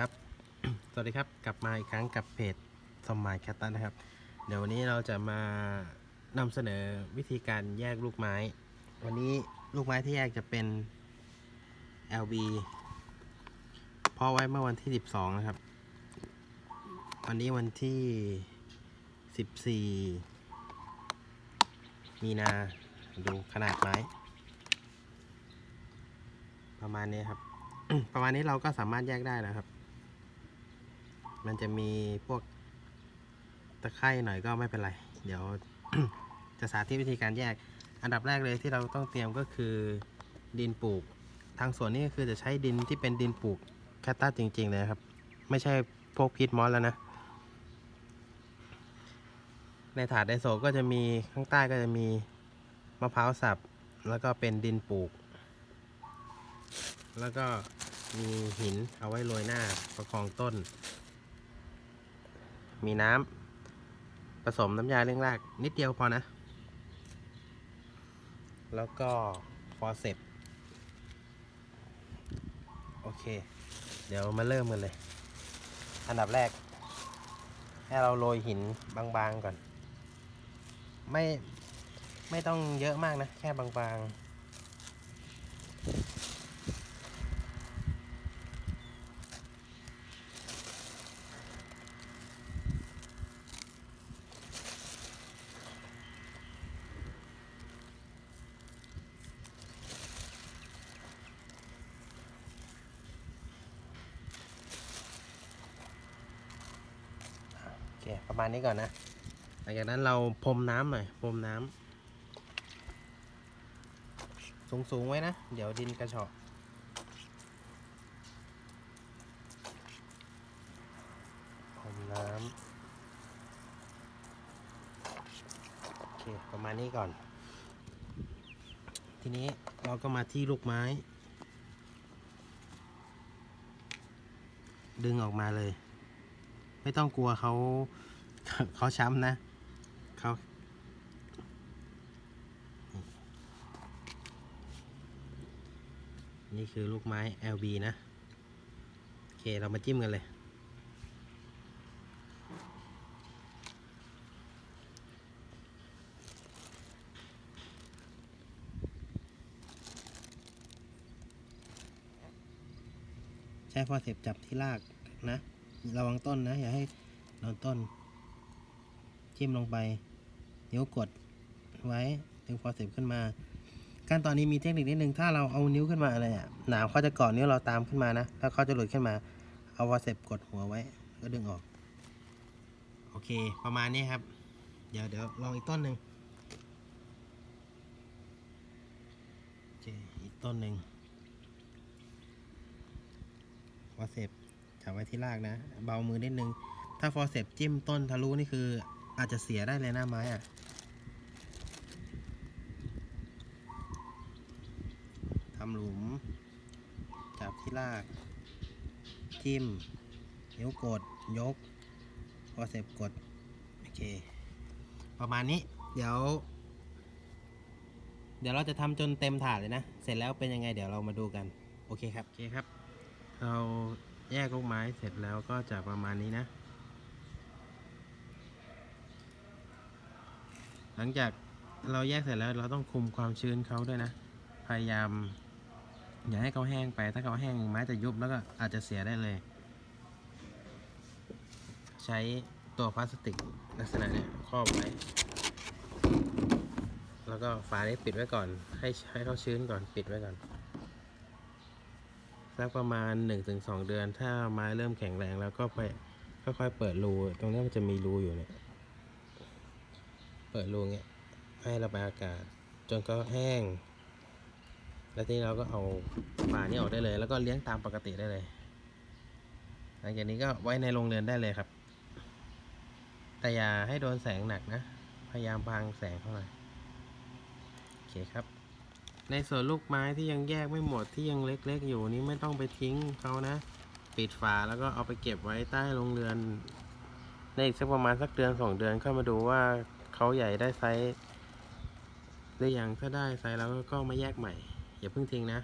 ครับ สวัสดีครับ กลับมาอีกครั้งกับเพจสมายแคตตันนะครับ เดี๋ยววันนี้เราจะมานำเสนอวิธีการแยกลูกไม้ วันนี้ลูกไม้ที่แยกจะเป็น LB เพาะไว้เมื่อวันที่ 12 นะครับ วันนี้วันที่ 14 มีนาดูขนาดไม้ ประมาณนี้ครับ ประมาณนี้เราก็สามารถแยกได้นะครับ มันจะมีพวกตะไคร่หน่อยก็ไม่เป็นไร เดี๋ยว จะสาธิตวิธีการแยก อันดับแรกเลยที่เราต้องเตรียมก็คือดินปลูก ทางสวนนี่ก็คือจะใช้ดินที่เป็นดินปลูกแคตตัสจริง ๆ เลยครับ ไม่ใช่พวกพีทมอสแล้วนะ ในถาดไดโซก็จะมีข้างใต้ก็จะมีมะพร้าวสับ แล้วก็เป็นดินปลูก แล้วก็มีหินเอาไว้โรยหน้าประคองต้น มีน้ำผสมน้ำยาเร่งรากนิดเดียวพอนะ แล้วก็ฟอร์เซปโอเค เดี๋ยวมาเริ่มกันเลย อันดับแรก ให้เราโรยหินบางๆก่อน ไม่ ไม่ต้องเยอะมากนะ แค่บางๆ โอเคประมาณนี้ก่อนนะ หลังจากนั้นเราพรมน้ำหน่อยพรมน้ำสูงๆไว้นะ เดี๋ยวดินกระเฉาะพรมน้ำโอเคประมาณนี้ก่อน ทีนี้เราก็มาที่ลูกไม้ ดึงออกมาเลยไม่ต้องกลัวเขา เขาช้ำนะเขานี่คือลูกไม้ LB นะ โอเค เรามาจิ้มกันเลย ใช้ฟอร์เซปจับที่รากนะ ระวังต้นนะ อย่าให้โดนต้น จิ้มลงไปนิ้วกดไว้ดึงฟอร์เซปขึ้นมาขั้นตอนนี้มีเทคนิคนิดนึงถ้าเราเอานิ้วขึ้นมาอะไรอะหนามเขาจะเกาะนิ้วเราตามขึ้นมานะแล้วเขาจะหลุดขึ้นมา เอาฟอร์เซปกดหัวไว้ ก็ดึงออก โอเค ประมาณนี้ครับ เดี๋ยวเดี๋ยวลองอีกต้นหนึ่งโอเคอีกต้นหนึ่งฟอร์เซปจับไว้ที่รากนะ เบามือนิดนึง ถ้าฟอร์เซปจิ้มต้นทะลุนี่คือ อาจจะเสียได้เลยหน้าไม้อะทำหลุม จับที่ราก จิ้มนิ้วกด ยกฟอร์เซปกด โอเค ประมาณนี้ เดี๋ยว เดี๋ยวเราจะทำจนเต็มถาดเลยนะ เสร็จแล้วเป็นยังไงเดี๋ยวเรามาดูกัน โอเคครับ โอเคครับ เราแยกลูกไม้เสร็จแล้วก็จะประมาณนี้นะ หลังจากเราแยกเสร็จแล้วเราต้องคุมความชื้นเขาด้วยนะ พยายาม อย่าให้เขาแห้งไปถ้าเขาแห้งไม้จะยุบแล้วก็อาจจะเสียได้เลย ใช้ตัวพลาสติกลักษณะเนี้ยครอบไว้แล้วก็ฝานี้ปิดไว้ก่อน ให้ให้เขาชื้นก่อนปิดไว้ก่อนสักประมาณ 1-2 เดือน ถ้าไม้เริ่มแข็งแรงแล้วก็ไปค่อยๆเปิดรู ตรงนี้มันจะมีรูอยู่เนี่ย เปิดรูเงี้ยให้ระบายอากาศ จนก็แห้ง แล้วทีนี้เราก็เอาฝานี้ออกได้เลย แล้วก็เลี้ยงตามปกติได้เลยหลังจากนี้ก็ไว้ในโรงเรือนได้เลยครับ แต่อย่าให้โดนแสงหนักนะ พยายามพรางแสงเข้าหน่อยโอเคครับ ในส่วนลูกไม้ที่ยังแยกไม่หมดที่ยังเล็ก ๆ อยู่นี้ไม่ต้องไปทิ้งเขานะ ปิดฝาแล้วก็เอาไปเก็บไว้ใต้โรงเรือนในอีกสักประมาณสักเดือนสองเดือนเข้ามาดูว่า เขาใหญ่ได้ไซส์หรือยังถ้าได้ไซส์แล้วก็มาแยกใหม่ อย่าเพิ่งทิ้งนะ